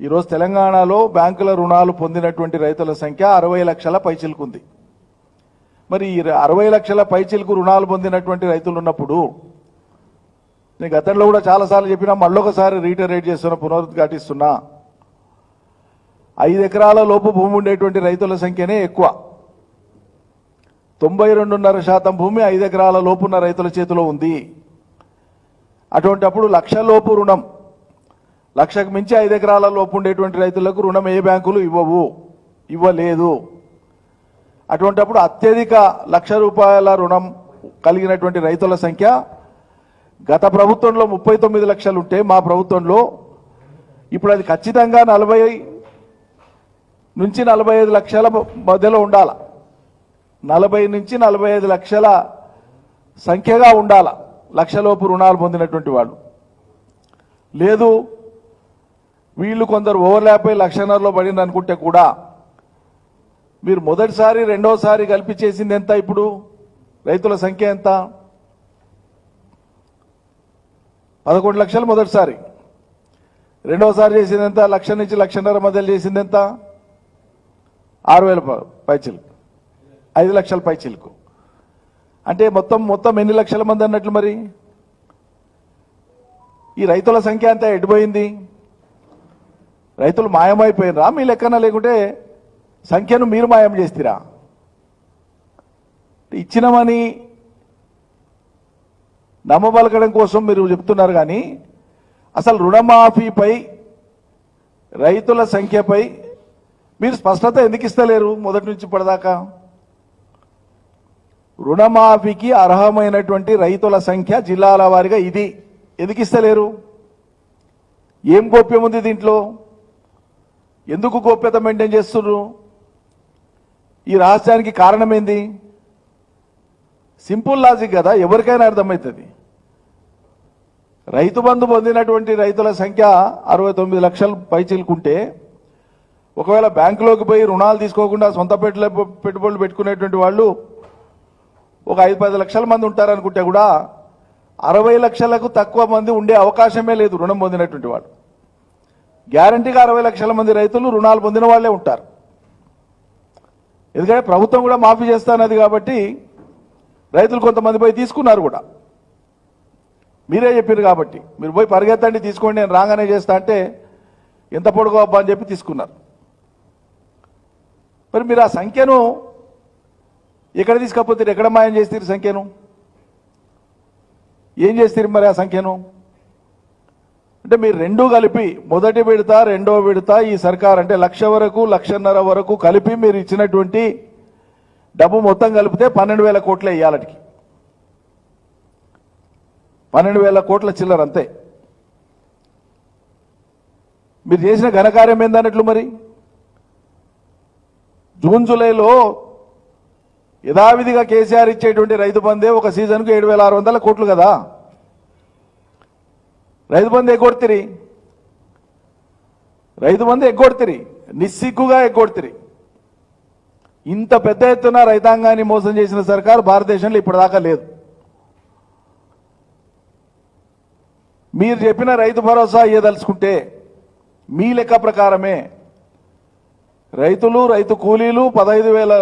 ఈరోజు తెలంగాణలో బ్యాంకుల రుణాలు పొందినటువంటి రైతుల సంఖ్య అరవై లక్షల పైచిలుకుంది. మరి ఈ అరవై లక్షల పైచిలుకు రుణాలు పొందినటువంటి రైతులు ఉన్నప్పుడు నేను గతంలో కూడా చాలాసార్లు చెప్పినా మళ్ళొకసారి రీటరేట్ చేస్తున్నా పునరుద్ఘాటిస్తున్నా ఐదు ఎకరాల లోపు భూమి ఉండేటువంటి రైతుల సంఖ్యనే ఎక్కువ. తొంభై రెండున్నర శాతం భూమి ఐదు ఎకరాల లోపున్న రైతుల చేతిలో ఉంది. అటువంటప్పుడు లక్ష లోపు రుణం లక్షకు మించి ఐదు ఎకరాల లోపు ఉండేటువంటి రైతులకు రుణం ఏ బ్యాంకులు ఇవ్వవు ఇవ్వలేదు. అటువంటప్పుడు అత్యధిక లక్ష రూపాయల రుణం కలిగినటువంటి రైతుల సంఖ్య గత ప్రభుత్వంలో ముప్పై తొమ్మిది లక్షలు ఉంటే మా ప్రభుత్వంలో ఇప్పుడు అది ఖచ్చితంగా నలభై నుంచి నలభై ఐదు లక్షల మధ్యలో ఉండాల. నలభై నుంచి నలభై ఐదు లక్షల సంఖ్యగా ఉండాల లక్షలోపు రుణాలు పొందినటువంటి వాళ్ళు. లేదు వీళ్ళు కొందరు ఓవర్లాప్ అయి లక్షన్నరలో పడింది అనుకుంటే కూడా మీరు మొదటిసారి రెండోసారి కలిపి చేసింది ఎంత ఇప్పుడు? రైతుల సంఖ్య ఎంత? పదకొండు లక్షలు మొదటిసారి. రెండోసారి చేసింది ఎంత? లక్ష నుంచి లక్షన్నర మధ్యలో చేసింది ఎంత? ఆరు వేల ప- పైచిలుకు. ఐదు లక్షల పైచిలుకు. అంటే మొత్తం మొత్తం ఎన్ని లక్షల మంది అన్నట్లు మరి? ఈ రైతుల సంఖ్య అంతా ఎడిపోయింది రైతులు మాయమైపోయినరా? మీ లెక్కన లేకుంటే సంఖ్యను మీరు మాయం చేస్తారా? ఇచ్చినమని నమ్మబలకడం కోసం మీరు చెప్తున్నారు కానీ అసలు రుణమాఫీపై రైతుల సంఖ్యపై మీరు స్పష్టత ఎందుకు ఇస్తలేరు మొదటి నుంచి ఇప్పటిదాకా? రుణమాఫీకి అర్హమైనటువంటి రైతుల సంఖ్య జిల్లాల వారిగా ఇది. ఎందుకు ఇస్తలేరు? ఏం గోప్యం ఉంది దీంట్లో? ఎందుకు గోప్యత మెయింటైన్ చేస్తున్నారు ఈ రహస్యానికి కారణం ఏంది సింపుల్ లాజిక్ కదా ఎవరికైనా అర్థమవుతుంది. రైతు బంధు పొందినటువంటి రైతుల సంఖ్య అరవై తొమ్మిది లక్షలు పైచిలుకుంటే ఒకవేళ బ్యాంకులోకి పోయి రుణాలు తీసుకోకుండా సొంత పెట్టుల పెట్టుబడులు పెట్టుకునేటువంటి వాళ్ళు ఒక ఐదు పది లక్షల మంది ఉంటారనుకుంటే కూడా అరవై లక్షలకు తక్కువ మంది ఉండే అవకాశమే లేదు రుణం పొందినటువంటి వాళ్ళు. గ్యారంటీగా అరవై లక్షల మంది రైతులు రుణాలు పొందిన వాళ్ళే ఉంటారు. ఎందుకంటే ప్రభుత్వం కూడా మాఫీ చేస్తానది కాబట్టి రైతులు కొంతమంది పోయి తీసుకున్నారు కూడా. మీరే చెప్పారు కాబట్టి. మీరు పోయి పరిగెత్తండి తీసుకోండి నేను రాగానే చేస్తా అంటే ఎంత పొడుగు అబ్బా అని చెప్పి తీసుకున్నారు. మరి మీరు ఆ సంఖ్యను ఎక్కడ తీసుకపోతే ఎక్కడ మాయం చేస్తారు సంఖ్యను? ఏం చేస్తారు మరి ఆ సంఖ్యను? అంటే మీరు రెండు కలిపి మొదటి విడత రెండో విడత ఈ సర్కార్ అంటే లక్ష వరకు లక్షన్నర వరకు కలిపి మీరు ఇచ్చినటువంటి డబ్బు మొత్తం కలిపితే పన్నెండు వేల కోట్లే వేయాలటికి పన్నెండు వేల కోట్ల చిల్లర అంతే. మీరు చేసిన ఘనకార్యం ఏందన్నట్లు మరి? జూన్ జూలైలో యథావిధిగా కేసీఆర్ ఇచ్చేటువంటి రైతు బందే ఒక సీజన్కు ఏడు వేల ఆరు వందల కోట్లు కదా. రైతు బంధు ఎగ్గొడుతిరి. రైతు బంధు ఎగ్గొడుతిరి. నిస్సిగ్గుగా ఎగ్గొడుతిరి. ఇంత పెద్ద ఎత్తున రైతాంగాన్ని మోసం చేసిన సర్కారు భారతదేశంలో ఇప్పటిదాకా లేదు. మీరు చెప్పిన రైతు భరోసా ఇయ్యదలుచుకుంటే మీ లెక్క ప్రకారమే రైతులు రైతు కూలీలు పదహైదు వేల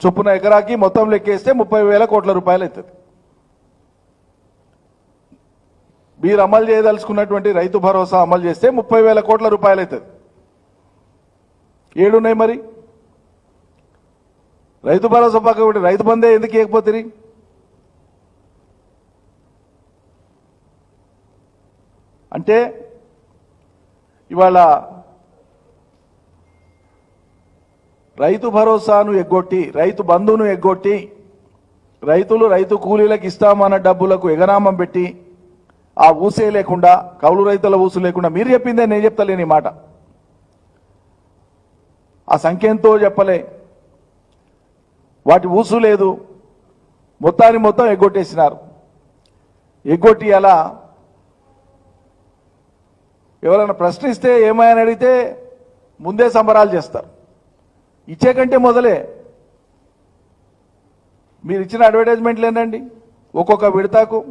చొప్పున ఎకరాకి మొత్తం లెక్కేస్తే ముప్పై వేల కోట్ల రూపాయలు అవుతుంది మీరు అమలు చేయదలుచుకున్నటువంటి రైతు భరోసా అమలు చేస్తే ముప్పై వేల కోట్ల రూపాయలు అవుతుంది. ఏడున్నాయి మరి? రైతు భరోసా పక్క పెట్టి రైతు బందే ఎందుకు ఇవ్వకపోతే అంటే ఇవాళ రైతు భరోసాను ఎగ్గొట్టి రైతు బంధువును ఎగ్గొట్టి రైతులు రైతు కూలీలకు ఇస్తామన్న డబ్బులకు ఎగనామం పెట్టి ఆ ఊసే లేకుండా కౌలు రైతుల ఊసు లేకుండా మీరు చెప్పిందే నేను చెప్తలేని మాట. ఆ సంఖ్య ఎంతో చెప్పలే. వాటి ఊసు లేదు. మొత్తాన్ని మొత్తం ఎగ్గొట్టేసినారు. ఎగ్గొట్టి అలా ఎవరైనా ప్రశ్నిస్తే ఏమైనా అడిగితే ముందే సంబరాలు చేస్తారు. ఇచ్చే కంటే మొదలే. మీరు ఇచ్చిన అడ్వర్టైజ్మెంట్లు ఏంటండి? ఒక్కొక్క విడతకు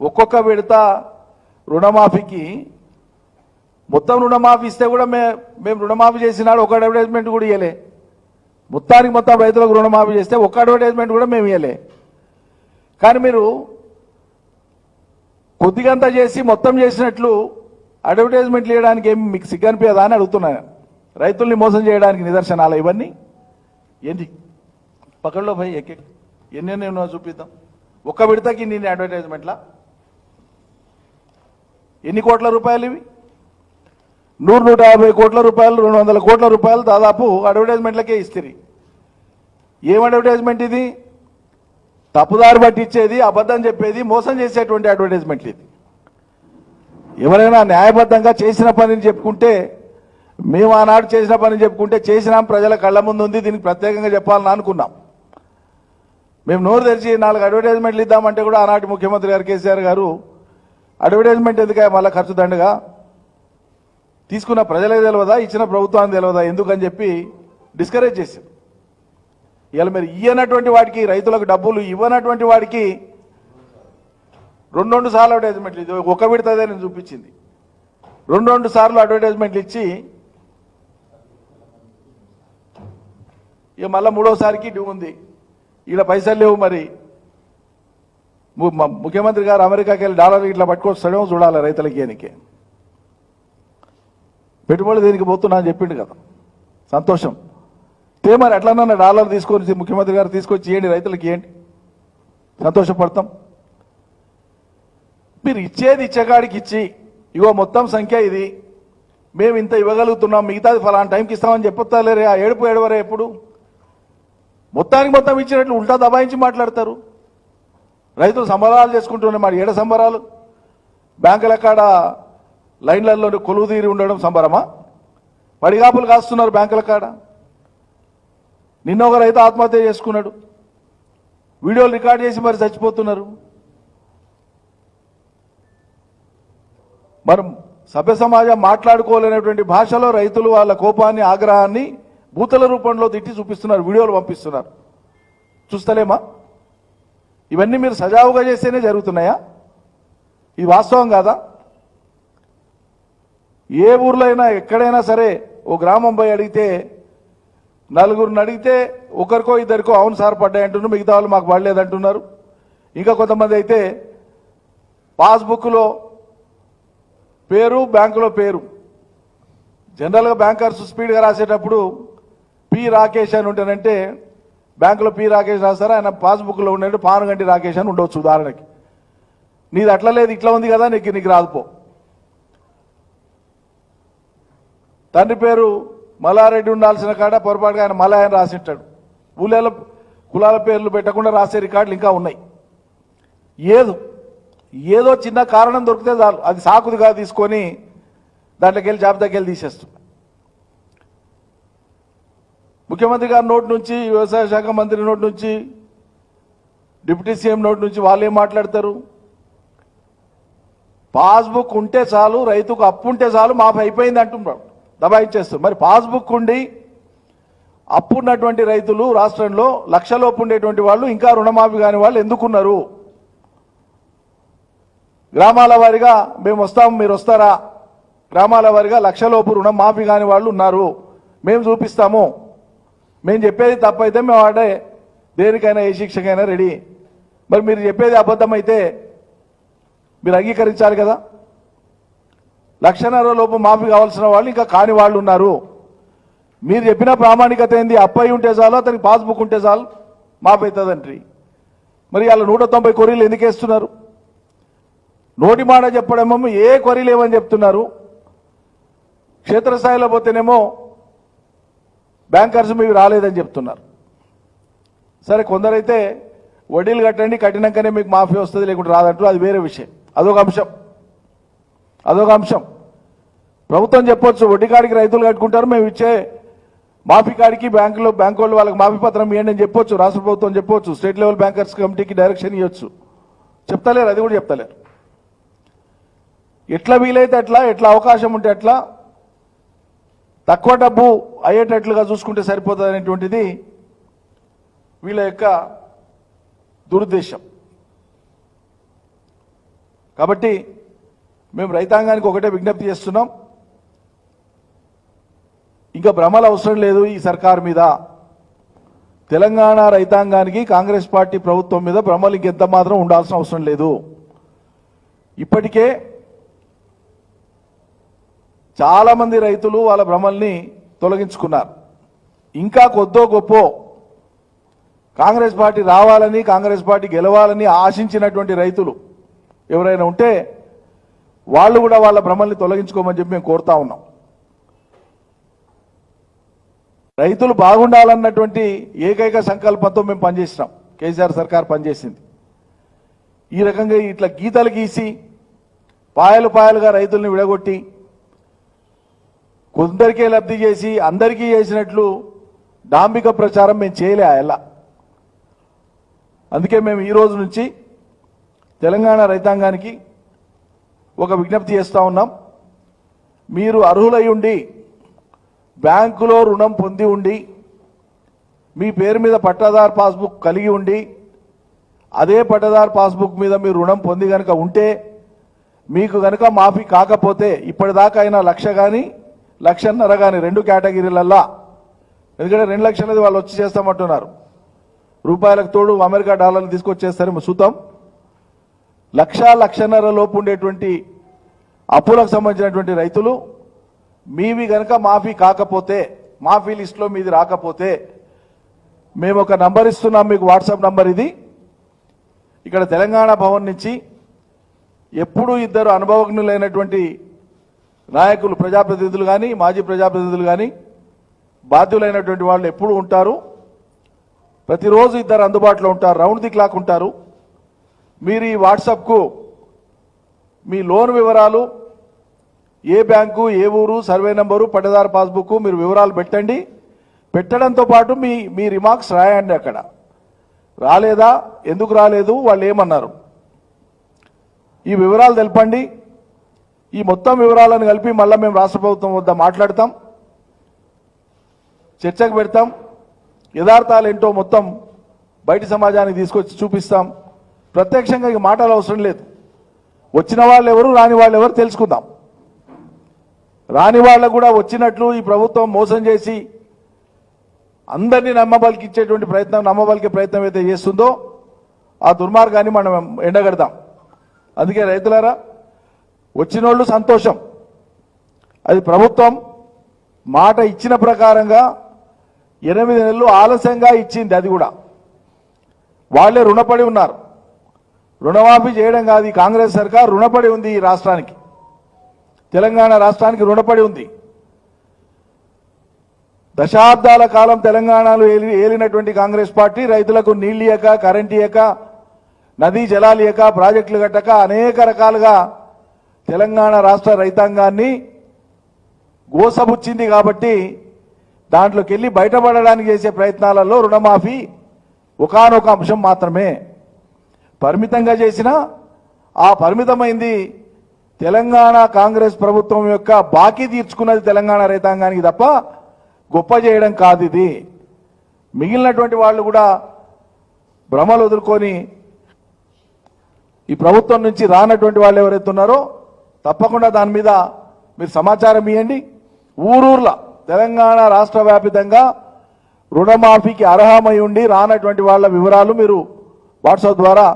ఒక్కొక్క విడత రుణమాఫీకి మొత్తం రుణమాఫీ ఇస్తే కూడా మే మేము రుణమాఫీ చేసినాడు ఒక అడ్వర్టైజ్మెంట్ కూడా ఇవ్వలే మొత్తానికి మొత్తం రైతులకు రుణమాఫీ చేస్తే ఒక్క అడ్వర్టైజ్మెంట్ కూడా మేము ఇవ్వలే కానీ మీరు కొద్దిగంత చేసి మొత్తం చేసినట్లు అడ్వర్టైజ్మెంట్లు ఇవ్వడానికి ఏమి మీకు సిగ్గనిపించదా అని అడుగుతున్నాను రైతుల్ని మోసం చేయడానికి నిదర్శనాలు ఇవన్నీ. ఏంటి? పక్కల్లో భయ్ ఎక్కెక్ ఎన్నెన్నో ఉన్నాయో చూపిద్దాం. ఒక్క విడతకి నేను అడ్వర్టైజ్మెంట్లా? ఎన్ని కోట్ల రూపాయలు ఇవి? నూరు నూట యాభై కోట్ల రూపాయలు రెండు వందల కోట్ల రూపాయలు దాదాపు అడ్వర్టైజ్మెంట్లకే ఇస్తుంది ఏం అడ్వర్టైజ్మెంట్ ఇది? తప్పుదారి పట్టించేది అబద్ధం చెప్పేది మోసం చేసేటువంటి అడ్వర్టైజ్మెంట్లు ఇది. ఎవరైనా న్యాయబద్ధంగా చేసిన పనిని చెప్పుకుంటే మేము ఆనాడు చేసిన పని చెప్పుకుంటే చేసినాం ప్రజల కళ్ళ ముందు ఉంది దీనికి ప్రత్యేకంగా చెప్పాలని అనుకున్నాం. మేము నోరు తెరిచి నాలుగు అడ్వర్టైజ్మెంట్లు ఇద్దామంటే కూడా ఆనాటి ముఖ్యమంత్రి గారు కేసీఆర్ గారు అడ్వర్టైజ్మెంట్ ఎందుక? మళ్ళీ ఖర్చు దండుగా? తీసుకున్న ప్రజలే తెలియదా ఇచ్చిన ప్రభుత్వానికి తెలియదా ఎందుకని చెప్పి డిస్కరేజ్ చేశారు. ఇవాళ మీరు ఇవ్వనటువంటి వాడికి రైతులకు డబ్బులు ఇవ్వనటువంటి వాడికి రెండు రెండు సార్లు అడ్వర్టైజ్మెంట్లు ఇది ఒక విడతదే నేను చూపించింది. రెండు రెండు సార్లు అడ్వర్టైజ్మెంట్లు ఇచ్చి ఇక మళ్ళీ మూడోసారికి డ్యూ ఉంది. ఈడ పైసలు లేవు మరి. ముఖ్యమంత్రి గారు అమెరికాకి వెళ్ళి డాలర్ ఇట్లా పట్టుకొస్తాడేమో చూడాలి రైతులకి ఏనికి. పెట్టుబడి దీనికి పోతున్నా అని చెప్పిండు కదా. సంతోషం. తే మరి ఎట్లన్నా డాలర్ తీసుకొని ముఖ్యమంత్రి గారు తీసుకొచ్చి ఇవ్వండి రైతులకి ఇవ్వండి సంతోషపడతాం. మీరు ఇచ్చేది ఇచ్చేకాడికి ఇచ్చి ఇగో మొత్తం సంఖ్య ఇది మేము ఇంత ఇవ్వగలుగుతున్నాం మిగతాది ఫలానా టైంకి ఇస్తామని చెప్పొత్తాలేరే ఆ ఏడుపు ఏడవరే ఎప్పుడు? మొత్తానికి మొత్తం ఇచ్చినట్లు ఉల్టా దబాయించి మాట్లాడతారు. రైతులు సంబరాలు చేసుకుంటున్నారు మరి ఏడ సంబరాలు? బ్యాంకుల కాడ లైన్లలో కొలువు తీరి ఉండడం సంబరమా? పడిగాపులు కాస్తున్నారు బ్యాంకుల కాడ. నిన్న ఒక రైతు ఆత్మహత్య చేసుకున్నాడు. వీడియోలు రికార్డ్ చేసి మరి చచ్చిపోతున్నారు. మరి సభ్య సమాజం మాట్లాడుకోలేనటువంటి భాషలో రైతులు వాళ్ళ కోపాన్ని ఆగ్రహాన్ని భూతల రూపంలో తిట్టి చూపిస్తున్నారు వీడియోలు పంపిస్తున్నారు. చూస్తలేమా? ఇవన్నీ మీరు సజావుగా చేస్తేనే జరుగుతున్నాయా? ఇది వాస్తవం కాదా? ఏ ఊర్లో అయినా ఎక్కడైనా సరే ఓ గ్రామం పోయి అడిగితే నలుగురిని అడిగితే ఒకరికో ఇద్దరికో అవును సార్ పడ్డాయి అంటున్నారు మిగతా వాళ్ళు మాకు పడలేదంటున్నారు ఇంకా కొంతమంది అయితే పాస్బుక్లో పేరు బ్యాంకులో పేరు. జనరల్గా బ్యాంకర్స్ స్పీడ్గా రాసేటప్పుడు పి రాకేష్ అని ఉంటానంటే బ్యాంకులో పి రాకేష్ రాస్తారు? ఆయన పాస్బుక్లో ఉండే పానుగంటి రాకేష్ అని ఉండవచ్చు ఉదాహరణకి. నీది అట్లా లేదు ఇట్లా ఉంది కదా నీకు నీకు రాదుపో తండ్రి పేరు మల్లారెడ్డి ఉండాల్సిన కాడ పొరపాటుగా ఆయన మలయ ఆయన రాసింటాడు. ఊళ్ళ కులాల పేర్లు పెట్టకుండా రాసే రికార్డులు ఇంకా ఉన్నాయి. ఏదో ఏదో చిన్న కారణం దొరికితే చాలు. అది సాకుదిగా తీసుకొని దాంట్లోకి వెళ్ళి జాబితాకి వెళ్ళి తీసేస్తాం. ముఖ్యమంత్రి గారి నోటి నుంచి వ్యవసాయ శాఖ మంత్రి నోటి నుంచి డిప్యూటీ సీఎం నోటి నుంచి వాళ్ళు ఏం మాట్లాడతారు? పాస్బుక్ ఉంటే చాలు రైతుకు అప్పు ఉంటే చాలు మాఫ్ అయిపోయింది అంటున్నారు దబాయించేస్తారు మరి పాస్బుక్ ఉండి అప్పు ఉన్నటువంటి రైతులు రాష్ట్రంలో లక్షలోపు ఉండేటువంటి వాళ్ళు ఇంకా రుణమాఫీ కాని వాళ్ళు ఎందుకున్నారు? గ్రామాల వారిగా మేము వస్తాం మీరు వస్తారా? గ్రామాల వారిగా లక్షలోపు రుణం మాఫీ కాని వాళ్ళు ఉన్నారు. మేము చూపిస్తాము. మేము చెప్పేది తప్పైతే మేము ఆడే దేనికైనా ఏ శిక్షకైనా రెడీ. మరి మీరు చెప్పేది అబద్ధం అయితే మీరు అంగీకరించాలి కదా? లక్షన్నర లోపు మాఫీ కావాల్సిన వాళ్ళు ఇంకా కాని వాళ్ళు ఉన్నారు. మీరు చెప్పిన ప్రామాణికత ఏంది? అప్పయి ఉంటే చాలు అతనికి పాస్బుక్ ఉంటే చాలు మాఫీ అవుతుందంట్రి మరి వాళ్ళ నూట తొంభై కొరీలు ఎందుకు వేస్తున్నారు? నోటి మాట చెప్పడమేమో ఏ కొరీ లేవని చెప్తున్నారు. క్షేత్రస్థాయిలో పోతేనేమో బ్యాంకర్స్ మీకు రాలేదని చెప్తున్నారు. సరే కొందరైతే వడ్డీలు కట్టండి కట్టినాకనే మీకు మాఫీ వస్తుంది లేకుంటే రాదంటారు అది వేరే విషయం. అదొక అంశం. అదొక అంశం. ప్రభుత్వం చెప్పొచ్చు వడ్డీ కాడికి రైతులు కట్టుకుంటారు మేము ఇచ్చే మాఫీ కాడికి బ్యాంకులో బ్యాంకు వాళ్ళు వాళ్ళకి మాఫీ పత్రం ఇవ్వండి అని చెప్పొచ్చు రాష్ట్ర ప్రభుత్వం చెప్పొచ్చు స్టేట్ లెవెల్ బ్యాంకర్స్ కమిటీకి డైరెక్షన్ ఇవ్వచ్చు చెప్తలేరు అది కూడా చెప్తలేరు. ఎట్లా వీలైతే అట్లా ఎట్లా అవకాశం ఉంటే అట్లా తక్కువ డబ్బు అయ్యేటట్లుగా చూసుకుంటే సరిపోతుంది అనేటువంటిది వీళ్ళ యొక్క దురుద్దేశం. కాబట్టి మేము రైతాంగానికి ఒకటే విజ్ఞప్తి చేస్తున్నాం. ఇంకా భ్రమలు అవసరం లేదు ఈ సర్కార్ మీద. తెలంగాణ రైతాంగానికి కాంగ్రెస్ పార్టీ ప్రభుత్వం మీద భ్రమలు ఇంకెంత మాత్రం ఉండాల్సిన అవసరం లేదు. ఇప్పటికే చాలామంది రైతులు వాళ్ళ భ్రమల్ని తొలగించుకున్నారు. ఇంకా కొద్దో గొప్ప కాంగ్రెస్ పార్టీ రావాలని కాంగ్రెస్ పార్టీ గెలవాలని ఆశించినటువంటి రైతులు ఎవరైనా ఉంటే వాళ్ళు కూడా వాళ్ళ భ్రమల్ని తొలగించుకోమని చెప్పి మేము కోరుతా ఉన్నాం. రైతులు బాగుండాలన్నటువంటి ఏకైక సంకల్పంతో మేము పనిచేసినాం. కేసీఆర్ సర్కార్ పనిచేసింది. ఈ రకంగా ఇట్లా గీతలు గీసి పాయలు పాయలుగా రైతుల్ని విడగొట్టి కొందరికే లబ్ధి చేసి అందరికీ చేసినట్లు డాంబిక ప్రచారం మేము చేయలే ఎలా అందుకే మేము ఈ రోజు నుంచి తెలంగాణ రైతాంగానికి ఒక విజ్ఞప్తి చేస్తూ ఉన్నాం. మీరు అర్హులై ఉండి బ్యాంకులో రుణం పొంది ఉండి మీ పేరు మీద పట్టాదారు పాస్బుక్ కలిగి ఉండి అదే పట్టదారు పాస్బుక్ మీద మీరు రుణం పొంది కనుక ఉంటే మీకు కనుక మాఫీ కాకపోతే ఇప్పటిదాకా అయినా లక్ష కానీ లక్షన్నర కానీ రెండు కేటగిరీలల్లా. ఎందుకంటే రెండు లక్షలది వాళ్ళు వచ్చి చేస్తామంటున్నారు. రూపాయలకు తోడు అమెరికా డాలర్లు తీసుకొచ్చేస్తారేమో చూద్దాం లక్ష లక్షన్నర లోపు ఉండేటువంటి అప్పులకు సంబంధించినటువంటి రైతులు మీవి గనక మాఫీ కాకపోతే మాఫీ లిస్టులో మీది రాకపోతే మేము ఒక నంబర్ ఇస్తున్నాం మీకు వాట్సాప్ నంబర్ ఇది. ఇక్కడ తెలంగాణ భవన్ నుంచి ఎప్పుడు ఇద్దరు అనుభవజ్ఞులైనటువంటి నాయకులు ప్రజాప్రతినిధులు కానీ మాజీ ప్రజాప్రతినిధులు కానీ బాధ్యులైనటువంటి వాళ్ళు ఎప్పుడు ఉంటారు. ప్రతిరోజు ఇద్దరు అందుబాటులో ఉంటారు రౌండ్ ది క్లాక్ ఉంటారు. మీరు ఈ వాట్సాప్కు మీ లోన్ వివరాలు ఏ బ్యాంకు ఏ ఊరు సర్వే నెంబరు పట్టదారు పాస్బుక్ మీరు వివరాలు పెట్టండి. పెట్టడంతో పాటు మీ మీ రిమార్క్స్ రాయండి అక్కడ. రాలేదా? ఎందుకు రాలేదు? వాళ్ళు ఏమన్నారు? ఈ వివరాలు తెలపండి. ఈ మొత్తం వివరాలను కలిపి మళ్ళీ మేము రాష్ట్ర ప్రభుత్వం వద్ద మాట్లాడతాం చర్చకు పెడతాం యథార్థాలు ఏంటో మొత్తం బయట సమాజానికి తీసుకొచ్చి చూపిస్తాం. ప్రత్యక్షంగా ఇక మాటలు అవసరం లేదు. వచ్చిన వాళ్ళు ఎవరు రాని వాళ్ళు ఎవరు తెలుసుకుందాం. రాని వాళ్ళకు కూడా వచ్చినట్లు ఈ ప్రభుత్వం మోసం చేసి అందరినీ నమ్మబలికిచ్చేటువంటి ప్రయత్నం నమ్మబలికే ప్రయత్నం అయితే చేస్తుందో ఆ దుర్మార్గాన్ని మనం ఎండగడదాం అందుకే రైతులారా వచ్చిన వాళ్ళు సంతోషం. అది ప్రభుత్వం మాట ఇచ్చిన ప్రకారంగా ఎనిమిది నెలలు ఆలస్యంగా ఇచ్చింది అది కూడా. వాళ్ళే రుణపడి ఉన్నారు. రుణమాఫీ చేయడం కాదు ఈ కాంగ్రెస్ సర్కార్ రుణపడి ఉంది ఈ రాష్ట్రానికి. తెలంగాణ రాష్ట్రానికి రుణపడి ఉంది. దశాబ్దాల కాలం తెలంగాణలో ఏలి- ఏలినటువంటి కాంగ్రెస్ పార్టీ రైతులకు నీళ్ళు ఇయ్యక కరెంట్ ఇయ్యక నదీ జలాలు ఇయ్యక ప్రాజెక్టులు కట్టక అనేక రకాలుగా తెలంగాణ రాష్ట్ర రైతాంగాన్ని గోసబుచ్చింది కాబట్టి దాంట్లోకి వెళ్ళి బయటపడడానికి చేసే ప్రయత్నాలలో రుణమాఫీ ఒకానొక అంశం మాత్రమే. పరిమితంగా చేసిన ఆ పరిమితమైంది తెలంగాణ కాంగ్రెస్ ప్రభుత్వం యొక్క బాకీ తీర్చుకున్నది తెలంగాణ రైతాంగానికి తప్ప గొప్ప చేయడం కాదు ఇది. మిగిలినటువంటి వాళ్ళు కూడా భ్రమలు వదులుకొని ఈ ప్రభుత్వం నుంచి రానటువంటి వాళ్ళు ఎవరైతే ఉన్నారో తప్పకుండా దాని మీద మీరు సమాచారం ఇవ్వండి ఊరూర్ల తెలంగాణ రాష్ట్ర వ్యాపితంగా రుణమాఫీకి అర్హమై ఉండి రానటువంటి వాళ్ళ వివరాలు మీరు వాట్సాప్ ద్వారా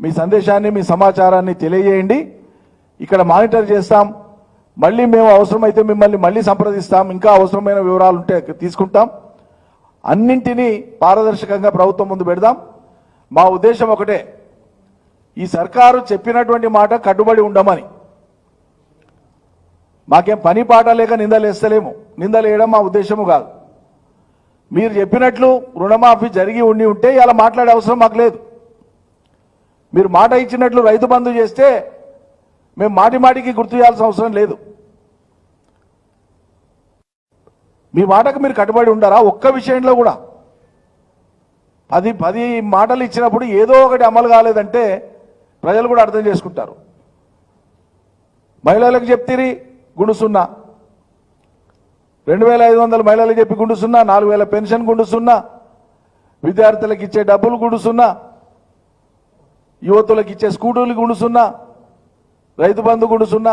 మీ సందేశాన్ని మీ సమాచారాన్ని తెలియజేయండి. ఇక్కడ మానిటర్ చేస్తాం. మళ్ళీ మేము అవసరమైతే మిమ్మల్ని మళ్ళీ సంప్రదిస్తాం. ఇంకా అవసరమైన వివరాలు ఉంటే తీసుకుంటాం. అన్నింటినీ పారదర్శకంగా ప్రభుత్వం ముందు పెడదాం. మా ఉద్దేశం ఒకటే ఈ సర్కారు చెప్పినటువంటి మాట కట్టుబడి ఉండమని. మాకేం పని పాట లేక నిందలేస్తలేము. నిందలేయడం మా ఉద్దేశము కాదు. మీరు చెప్పినట్లు రుణమాఫీ జరిగి ఉండి ఉంటే ఇలా మాట్లాడే అవసరం మాకు లేదు. మీరు మాట ఇచ్చినట్లు రైతు బంధు చేస్తే మేము మాటి మాటికి గుర్తు చేయాల్సిన అవసరం లేదు. మీ మాటకు మీరు కట్టుబడి ఉండారా? ఒక్క విషయంలో కూడా. పది పది మాటలు ఇచ్చినప్పుడు ఏదో ఒకటి అమలు కాలేదంటే ప్రజలు కూడా అర్థం చేసుకుంటారు. మహిళలకు చెప్తిరి గుండుసున్నా రెండు వేల ఐదు వందల మహిళలకు చెప్పి గుండుసున్నా నాలుగు వేల పెన్షన్ గుండుసున్నా విద్యార్థులకు ఇచ్చే డబ్బులు గుండుసున్నా యువతులకు ఇచ్చే స్కూటర్లు గుండుసున్నా రైతు బంధు గుండుసున్నా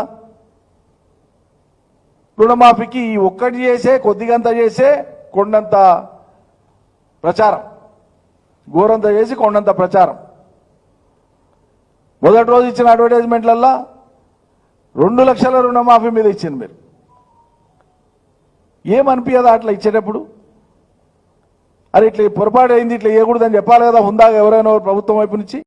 రుణమాఫీకి ఈ ఒక్కటి చేసే కొద్దిగంత చేసే కొండంత ప్రచారం. ఘోరంత చేసి కొండంత ప్రచారం. మొదటి రోజు ఇచ్చిన అడ్వర్టైజ్మెంట్లల్లా రెండు లక్షల రుణమాఫీ మీద ఇచ్చింది మీరు. ఏమనిపించదా అట్లా ఇచ్చేటప్పుడు? అరే ఇట్లా పొరపాటు అయింది ఇట్లా వేయకూడదని చెప్పాలి కదా హుందాగా ఎవరైనా ప్రభుత్వం వైపు నుంచి.